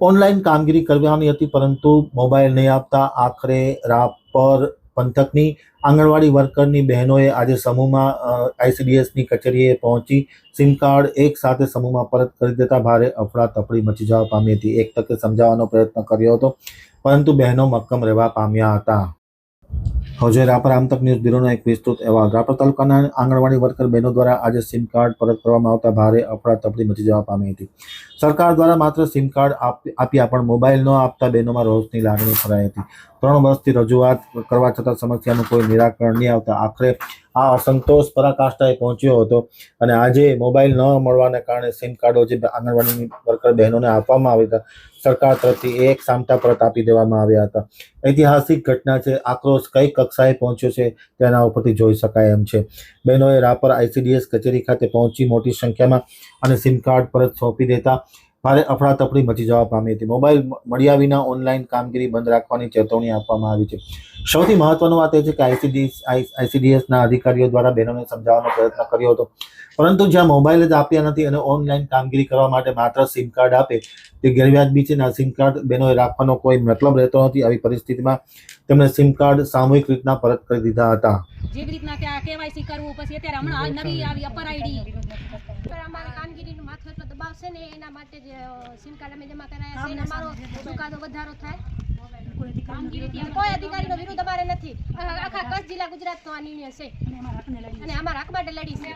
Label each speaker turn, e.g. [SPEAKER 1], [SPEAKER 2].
[SPEAKER 1] Online કામગીરી કરવાની હતી, પરંતુ મોબાઈલ નહીં આપતા આખરે રાપર પંથકની આંગણવાડી વર્કરની બહેનોએ આજે સમૂહમાં આઈસીડીએસની કચેરીએ પહોંચી સિમ કાર્ડ એક સાથે સમૂહમાં પરત કરી દેતા ભારે અફડાતફડી મચી જવા પામી હતી. એક તકે સમજાવવાનો પ્રયત્ન કર્યો હતો, પરંતુ બહેનો મક્કમ રહેવા પામ્યા હતા. હવે રાપર આમતક ન્યૂઝ બ્યુરોનો એક વિસ્તૃત અહેવાલ, રાપર તાલુકાના આંગણવાડી વર્કર બહેનો દ્વારા આજે સિમ કાર્ડ પરત કરવામાં આવતા ભારે અફડાતફડી મચી જવા પામી હતી. સરકાર દ્વારા માત્ર સિમ કાર્ડ આપ- આપ્યા, પણ મોબાઈલ ન આપતા બહેનોમાં રોષની લાગણી ફરાઈ હતી. ત્રણ વર્ષથી રજૂઆત કરવા છતાં સમસ્યાનું કોઈ નિરાકરણ નહીં આવતા આખરે આ અસંતોષ પરાકાષ્ઠાએ પહોંચ્યો હતો અને આજે મોબાઈલ ન મળવાને કારણે સિમ કાર્ડો જે આંગણવાડીની વર્કર બહેનોને આપવામાં આવ્યા હતા, સરકાર તરફથી એક સામટા પરત આપી દેવામાં આવ્યા હતા. ઐતિહાસિક ઘટના છે, આક્રોશ કઈ કક્ષાએ પહોંચ્યો છે, તેના ઉપરથી જોઈ શકાય એમ છે. બહેનોએ રાપર આઈસીડીએસ કચેરી ખાતે પહોંચી મોટી સંખ્યામાં અને સિમ કાર્ડ પરત સોંપી દેતા ભારે અફડાતફડી મચી જવા પામી હતી. મોબાઈલ મળ્યા વિના ઓનલાઈન કામગીરી બંધ રાખવાની ચેતવણી આપવામાં આવી છે. સૌથી મહત્વનું વાત એ છે કે આઈસીડીએસ આઈસીડીએસના અધિકારીઓ દ્વારા બહેનોને સમજાવવાનો પ્રયત્ન કર્યો હતો. પરંતુ જ્યાં મોબાઈલ જ આપ્યા નથી અને ઓનલાઈન કામગીરી કરવા માટે માત્ર સિમ કાર્ડ આપે તે ગેરવ્યાજબી છે અને સિમ કાર્ડ બહેનોએ રાખવાનો કોઈ મતલબ રહેતો નથી. આવી પરિસ્થિતિમાં તેમણે સિમ કાર્ડ સામૂહિક રીતના પરત કરી દીધા હતા.
[SPEAKER 2] જેવી રીતના કેવાયસી કરવું પછી અત્યારે હમણાં નવી આવી અપર આઈડી
[SPEAKER 3] ને એના માટે જ સિમ કાર્ડ અમે જમા કરાયા છે અમારો ચુકાદો વધારો થાય. કોઈ અધિકારીનો વિરોધ અમારે નથી. આખા કચ્છ જિલ્લા ગુજરાતનો આ નિર્ણય છે. અને અમારા હક માટે લડી છે.